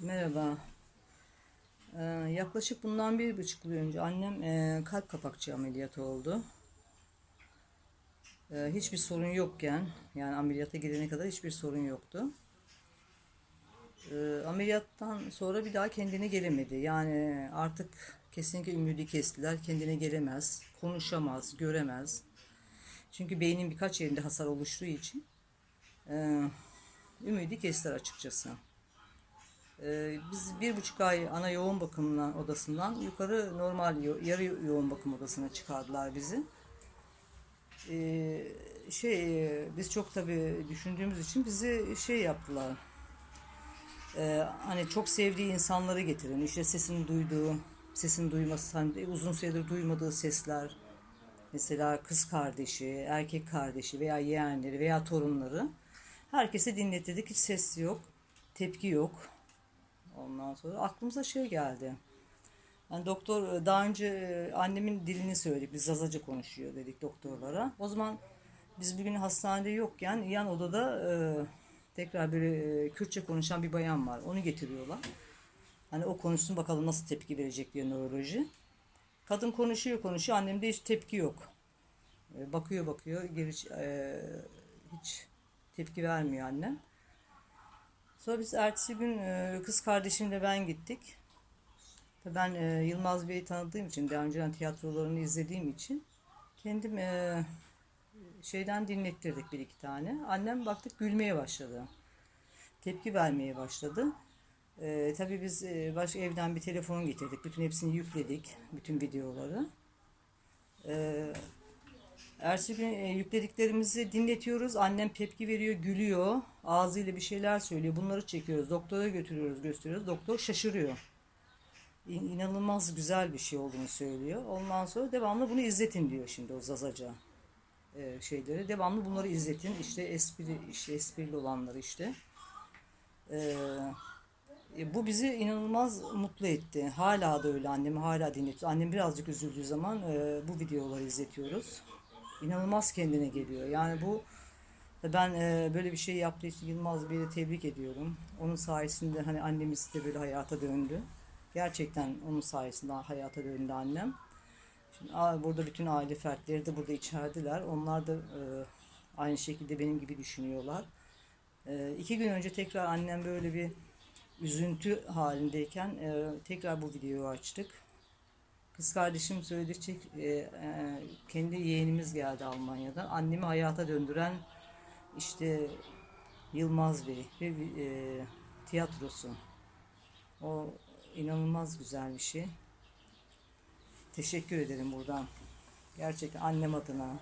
Merhaba. Ee, yaklaşık bundan bir buçuk yıl önce annem e, kalp kapakçığı ameliyatı oldu. Ee, hiçbir sorun yokken, yani ameliyata girene kadar hiçbir sorun yoktu. Ee, ameliyattan sonra bir daha kendine gelemedi. Yani artık kesinlikle ümidi kestiler. Kendine gelemez, konuşamaz, göremez. Çünkü beynin birkaç yerinde hasar oluştuğu için e, ümidi kestiler açıkçası. Ee, biz bir buçuk ay ana yoğun bakımla odasından yukarı normal yarı yoğun bakım odasına çıkardılar bizi. Ee, şey e, biz çok tabii düşündüğümüz için bizi şey yaptılar. Ee, hani çok sevdiği insanları getirin. İşte sesini duyduğu, sesini duyması, hani uzun süredir duymadığı sesler. Mesela kız kardeşi, erkek kardeşi veya yeğenleri veya torunları. Herkese dinletirdik. Hiç ses yok, tepki yok. Ondan sonra aklımıza şey geldi. Yani doktor daha önce e, annemin dilini söyledik. Biz Zazaca konuşuyor dedik doktorlara. O zaman biz bir gün hastanede yokken yan odada e, tekrar böyle e, Kürtçe konuşan bir bayan var. Onu getiriyorlar. Hani o konuşsun bakalım nasıl tepki verecek diye nöroloji. Kadın konuşuyor konuşuyor. Annemde hiç tepki yok. E, bakıyor bakıyor. Geri, e, hiç tepki vermiyor annem. Sonra biz ertesi gün e, kız kardeşimle ben gittik. Ben e, Yılmaz Bey'i tanıdığım için, daha önceden tiyatrolarını izlediğim için kendim e, şeyden dinlettirdik bir iki tane. Annem baktık gülmeye başladı. Tepki vermeye başladı. E, tabii biz başka evden bir telefon getirdik. Bütün hepsini yükledik. Bütün videoları. E, Ertesi gün yüklediklerimizi dinletiyoruz. Annem tepki veriyor, gülüyor. Ağzıyla bir şeyler söylüyor. Bunları çekiyoruz. Doktora götürüyoruz, gösteriyoruz. Doktor şaşırıyor. İn- İnanılmaz güzel bir şey olduğunu söylüyor. Ondan sonra devamlı bunu izletin diyor şimdi o Zazaca e, şeyleri. Devamlı bunları izletin. İşte espri, işte esprili olanları işte. E, e, bu bizi inanılmaz mutlu etti. Hala da öyle annemi hala dinletiyor. Annem birazcık üzüldüğü zaman e, bu videoları izletiyoruz. İnanılmaz kendine geliyor. Yani bu ben e, böyle bir şey yaptığı için Yılmaz Bey'i tebrik ediyorum. Onun sayesinde hani annemiz de böyle hayata döndü. Gerçekten onun sayesinde hayata döndü annem. Şimdi burada bütün aile fertleri de burada içerideler. Onlar da e, aynı şekilde benim gibi düşünüyorlar. E, iki gün önce tekrar annem böyle bir üzüntü halindeyken e, tekrar bu videoyu açtık. Kız kardeşim söyledikçe e, e, kendi yeğenimiz geldi Almanya'dan. Annemi hayata döndüren işte Yılmaz Bey ve e, tiyatrosu. O inanılmaz güzel bir şey. Teşekkür ederim buradan. Gerçekten annem adına.